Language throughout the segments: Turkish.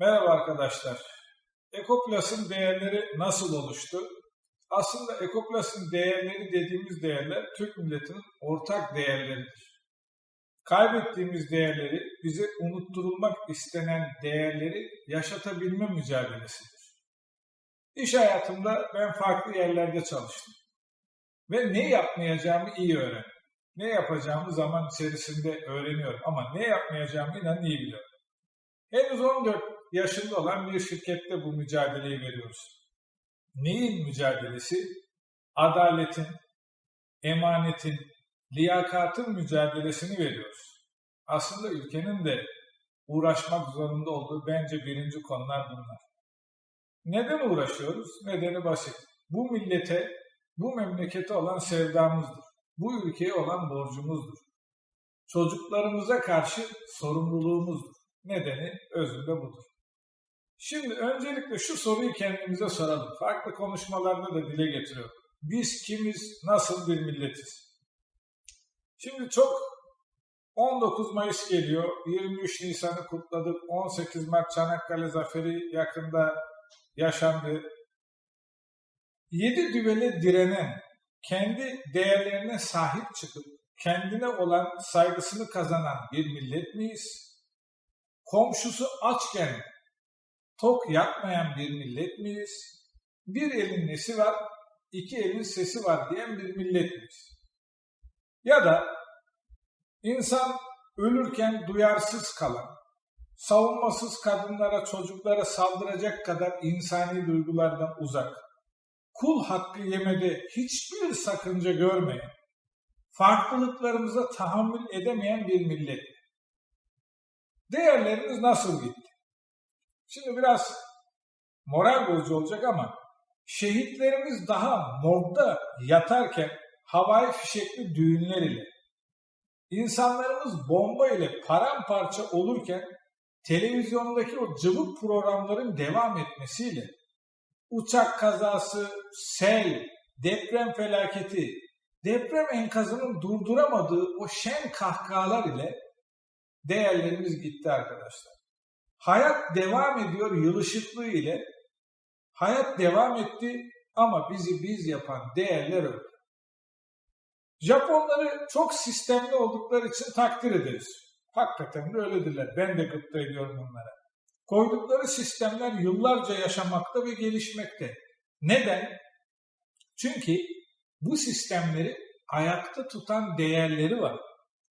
Merhaba arkadaşlar. Ekoplas'ın değerleri nasıl oluştu? Aslında Ekoplas'ın değerleri dediğimiz değerler Türk milletinin ortak değerleridir. Kaybettiğimiz değerleri, bize unutturulmak istenen değerleri yaşatabilme mücadelesidir. İş hayatımda ben farklı yerlerde çalıştım. Ve ne yapmayacağımı iyi öğrendim. Ne yapacağımı zaman içerisinde öğreniyorum ama ne yapmayacağımı inan iyi biliyorum. Henüz 14 yaşında olan bir şirkette bu mücadeleyi veriyoruz. Neyin mücadelesi? Adaletin, emanetin, liyakatın mücadelesini veriyoruz. Aslında ülkenin de uğraşmak zorunda olduğu bence birinci konular bunlar. Neden uğraşıyoruz? Nedeni basit. Bu millete, bu memlekete olan sevdamızdır. Bu ülkeye olan borcumuzdur. Çocuklarımıza karşı sorumluluğumuzdur. Nedeni özünde budur. Şimdi öncelikle şu soruyu kendimize soralım. Farklı konuşmalarda da dile getiriyorum. Biz kimiz, nasıl bir milletiz? Şimdi çok 19 Mayıs geliyor, 23 Nisan'ı kutladık, 18 Mart Çanakkale Zaferi yakında yaşandı. Yedi düvele direnen, kendi değerlerine sahip çıkıp kendine olan saygısını kazanan bir millet miyiz? Komşusu açken tok yatmayan bir millet miyiz? Bir elin nesi var, iki elin sesi var diyen bir millet miyiz? Ya da insan ölürken duyarsız kalan, savunmasız kadınlara, çocuklara saldıracak kadar insani duygulardan uzak, kul hakkı yemede hiçbir sakınca görmeyen, farklılıklarımıza tahammül edemeyen bir millet. Değerlerimiz nasıl gitti? Şimdi biraz moral bozucu olacak ama şehitlerimiz daha morgda yatarken havai fişekli düğünler ile, insanlarımız bomba ile paramparça olurken televizyondaki o cıvık programların devam etmesiyle, uçak kazası, sel, deprem felaketi, deprem enkazının durduramadığı o şen kahkahalar ile değerlerimiz gitti arkadaşlar. Hayat devam ediyor yılışıklığı ile. Hayat devam etti ama bizi biz yapan değerler öldü. Japonları çok sistemli oldukları için takdir ederiz. Hakikaten de öyledirler. Ben de gıpta ediyorum onlara. Koydukları sistemler yıllarca yaşamakta ve gelişmekte. Neden? Çünkü bu sistemleri ayakta tutan değerleri var.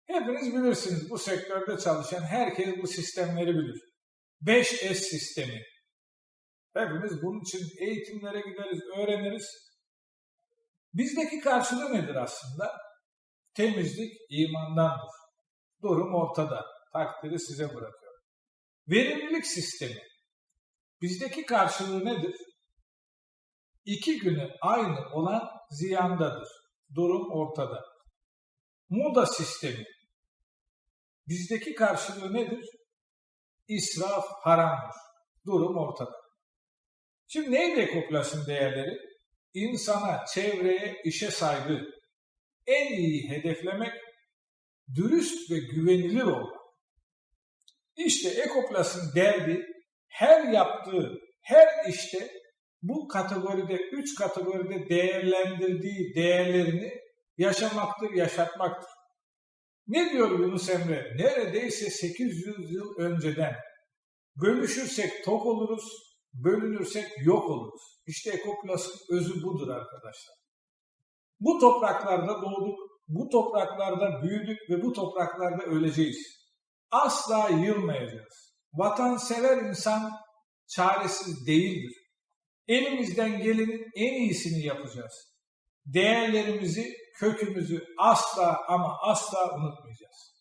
Hepiniz bilirsiniz bu sektörde çalışan herkes bu sistemleri bilir. 5S sistemi. Hepimiz bunun için eğitimlere gideriz, öğreniriz. Bizdeki karşılığı nedir aslında? Temizlik imandandır. Durum ortada. Takdiri size bırakıyorum. Verimlilik sistemi. Bizdeki karşılığı nedir? İki günü aynı olan ziyandadır. Durum ortada. Moda sistemi. Bizdeki karşılığı nedir? İsraf haramdır. Durum ortada. Şimdi neydi ekoplasın değerleri? İnsana, çevreye, işe saygı, en iyi hedeflemek, dürüst ve güvenilir olmak. İşte ekoplasın derdi her yaptığı, her işte bu kategoride, üç kategoride değerlendirdiği değerlerini yaşamaktır, yaşatmaktır. Ne diyor Yunus Emre? Neredeyse 800 yıl önceden bölüşürsek tok oluruz, bölünürsek yok oluruz. İşte ekoplasın özü budur arkadaşlar. Bu topraklarda doğduk, bu topraklarda büyüdük ve bu topraklarda öleceğiz. Asla yılmayacağız. Vatansever insan çaresiz değildir. Elimizden gelenin en iyisini yapacağız. Değerlerimizi, kökümüzü asla ama asla unutmayacağız.